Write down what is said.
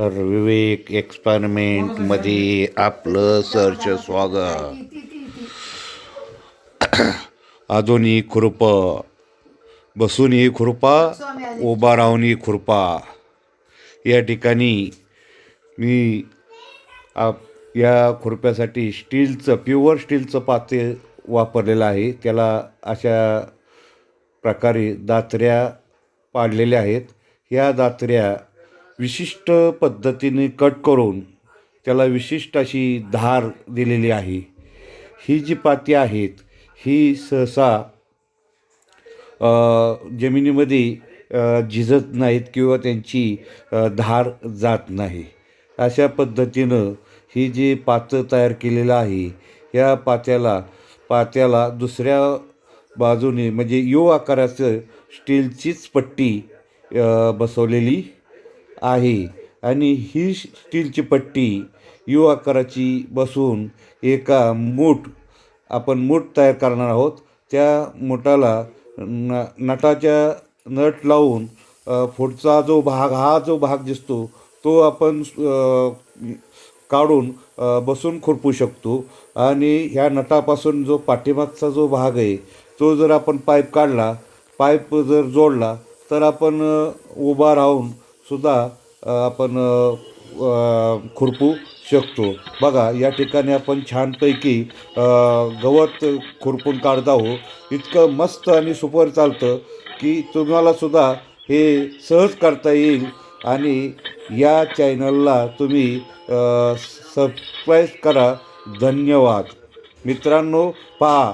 तर विवेक एक्सपेरिमेंटमध्ये आपलं सरच स्वागत. अजूनही खुरपं बसूनही खुरपा उभा राहूनही खुरपा या ठिकाणी मी आप या खुरप्यासाठी स्टीलचं प्युअर स्टीलचं पाते वापरलेलं आहे. त्याला अशा प्रकारे दात्र्या पाडलेल्या आहेत. ह्या दात्र्या विशिष्ट पद्धतीने कट करून त्याला विशिष्ट अशी धार दिलेली आहे. ही जी पाती आहेत ही सहसा जमिनीमध्ये झिजत नाहीत किंवा त्यांची धार जात नाही. अशा पद्धतीनं ही जी पातं तयार केलेलं आहे या पात्याला पात्याला दुसऱ्या बाजूने म्हणजे यो आकाराचं स्टीलचीच पट्टी बसवलेली आहे. आणि ही स्टीलची पट्टी यू आकाराची बसून एका मूठ आपण मूठ तयार करणार आहोत. त्या मुठाला न नटाच्या नट लावून पुढचा जो भाग हा जो भाग दिसतो तो आपण काढून बसून खुरपू शकतो. आणि ह्या नटापासून जो पाठीमागचा जो भाग आहे तो जर आपण पाईप काढला पाईप जर जोडला तर आपण उभा राहून सुद्धा आपण खुरपू शकतो. बघा या ठिकाणी आपण छानपैकी गवत खुरपून काढत आहो इतकं मस्त आणि सुपर चालतं की तुम्हालासुद्धा हे सहज करता येईल आणि या चॅनलला तुम्ही सबस्क्राईब करा. धन्यवाद. मित्रांनो पहा